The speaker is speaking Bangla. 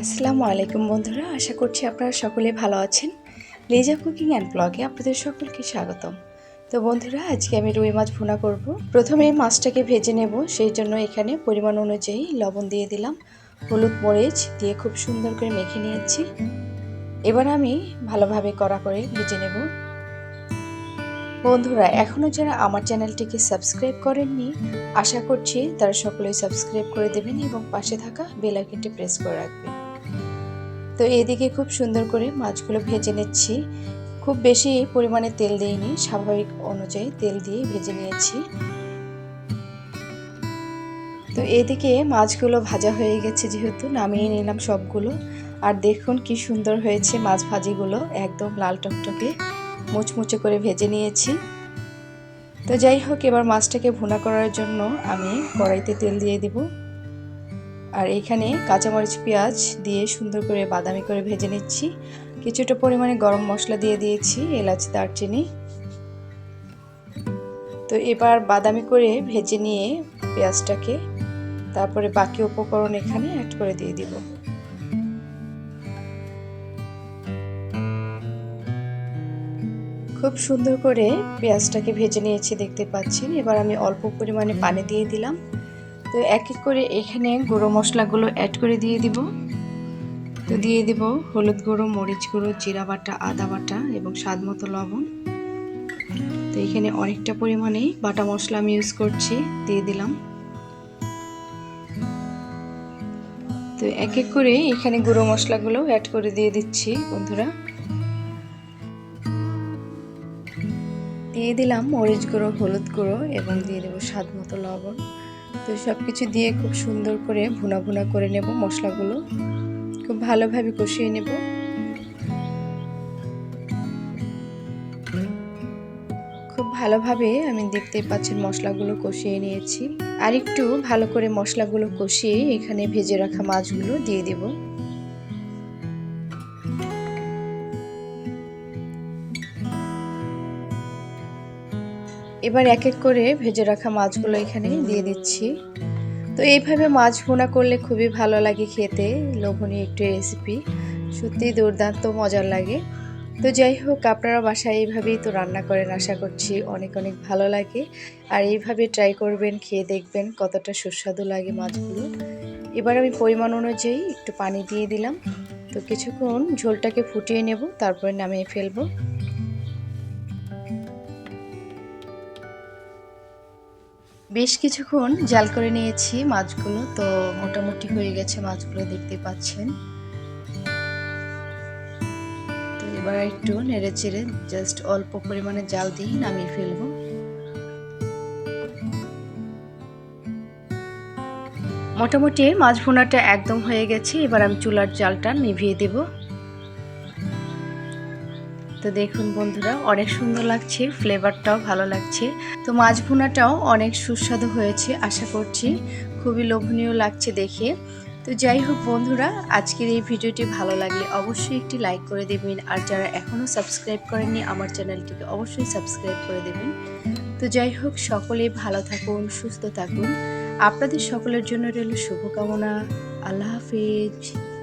আসসালামু আলাইকুম বন্ধুরা, আশা করছি আপনারা সকলে ভালো আছেন। লিজা কুকিং অ্যান্ড ব্লগে আপনাদের সকলকে স্বাগতম। তো বন্ধুরা, আজকে আমি রুই মাছ ভুনা করব। প্রথমে মাছটাকে ভেজে নেব, সেই জন্য এখানে পরিমাণ অনুযায়ী লবণ দিয়ে দিলাম। হলুদ মরিচ দিয়ে খুব সুন্দর করে মেখে নিয়েছি। এবার আমি ভালোভাবে কড়া করে ভেজে নেব। বন্ধুরা এখনও যারা আমার চ্যানেলটিকে সাবস্ক্রাইব করেননি, আশা করছি তারা সকলেই সাবস্ক্রাইব করে দেবেন এবং পাশে থাকা বেল প্রেস করে রাখবেন। তো এদিকে খুব সুন্দর করে মাছগুলো ভেজে নিচ্ছি। খুব বেশি পরিমাণে তেল দিইনি, স্বাভাবিক অনুযায়ী তেল দিয়ে ভেজে নিয়েছি। তো এদিকে মাছগুলো ভাজা হয়ে গেছে যেহেতু, নামিয়ে নিলাম সবগুলো। আর দেখুন কি সুন্দর হয়েছে মাছ ভাজিগুলো, একদম লাল টকটকে মুচমুচে করে ভেজে নিয়েছি। তো যাই হোক, এবার মাছটাকে ভুনা করার জন্য আমি কড়াইতে তেল দিয়ে দিব। আর এখানে কাঁচামরিচ পেঁয়াজ দিয়ে সুন্দর করে বাদামি করে ভেজে নিচ্ছি। কিছুটা পরিমাণে গরম মশলা দিয়ে দিয়েছি, এলাচ, দারচিনি। তো এবার বাদামি করে ভেজে নিয়ে পেঁয়াজটাকে তারপরে বাকি উপকরণ এখানে অ্যাড করে দিয়ে দিব। খুব সুন্দর করে পেঁয়াজটাকে ভেজে নিয়েছি, দেখতে পাচ্ছেন। এবার আমি অল্প পরিমাণে পানি দিয়ে দিলাম। তো এক এক করে এখানে গুঁড়ো মশলাগুলো অ্যাড করে দিয়ে দিব। তো দিয়ে দিব হলুদ গুঁড়ো, মরিচ গুঁড়ো, জিরা বাটা, আদা বাটা এবং স্বাদ মতো লবণ। তো এখানে অনেকটা পরিমাণে বাটা মশলা আমি ইউজ করছি, দিয়ে দিলাম। তো এক এক করে এখানে গুঁড়ো মশলাগুলো অ্যাড করে দিয়ে দিচ্ছি, বন্ধুরা। দিয়ে দিলাম মরিচ গুঁড়ো, হলুদ গুঁড়ো এবং দিয়ে দেবো স্বাদ মতো লবণ। তো সব কিছু দিয়ে খুব সুন্দর করে ভুনা ভুনা করে নেব মশলাগুলো। খুব ভালোভাবে কষিয়ে নেব। খুব ভালোভাবে আমি দেখতে পাচ্ছেন মশলাগুলো কষিয়ে নিয়েছি। আর একটু ভালো করে মশলাগুলো কষিয়ে এখানে ভেজে রাখা মাছগুলো দিয়ে দেবো। এবার এক এক করে ভেজে রাখা মাছগুলো এখানে দিয়ে দিচ্ছি। তো এইভাবে মাছ ভুনা করলে খুবই ভালো লাগে খেতে, লোভনীয় একটি রেসিপি সত্যিই দুর্দান্ত, মজার লাগে। তো যাই হোক, আপনারা বাসায় এইভাবেই তো রান্না করেন, আশা করছি অনেক অনেক ভালো লাগে। আর এইভাবে ট্রাই করবেন, খেয়ে দেখবেন কতটা সুস্বাদু লাগে মাছগুলো। এবার আমি পরিমাণ অনুযায়ী একটু পানি দিয়ে দিলাম। তো কিছুক্ষণ ঝোলটাকে ফুটিয়ে নেব, তারপরে নামিয়ে ফেলব। বেশ কিছুক্ষণ জাল করে নিয়েছি মাছগুলো, তো মোটামুটি হয়ে গেছে মাছগুলো দেখতে পাচ্ছেন। তো এবার একটু নেড়ে চেড়ে জাস্ট অল্প পরিমাণে জাল দিয়ে নামিয়ে ফেলব। মোটামুটি মাছ ভুনাটা একদম হয়ে গেছে, এবার আমি চুলার জালটা নিভিয়ে দেবো। তো দেখুন বন্ধুরা, অনেক সুন্দর লাগছে, ফ্লেভারটাও ভালো লাগছে। তো মাছ ভুনাটাও অনেক সুস্বাদু হয়েছে, আশা করছি। খুবই লোভনীয় লাগছে দেখে। তো যাই হোক বন্ধুরা, আজকের এই ভিডিওটি ভালো লাগলে অবশ্যই একটি লাইক করে দেবেন, আর যারা এখনও সাবস্ক্রাইব করেননি, আমার চ্যানেলটিকে অবশ্যই সাবস্ক্রাইব করে দেবেন। তো যাই হোক, সকলে ভালো থাকুন, সুস্থ থাকুন। আপনাদের সকলের জন্য রইল শুভকামনা। আল্লাহ হাফিজ।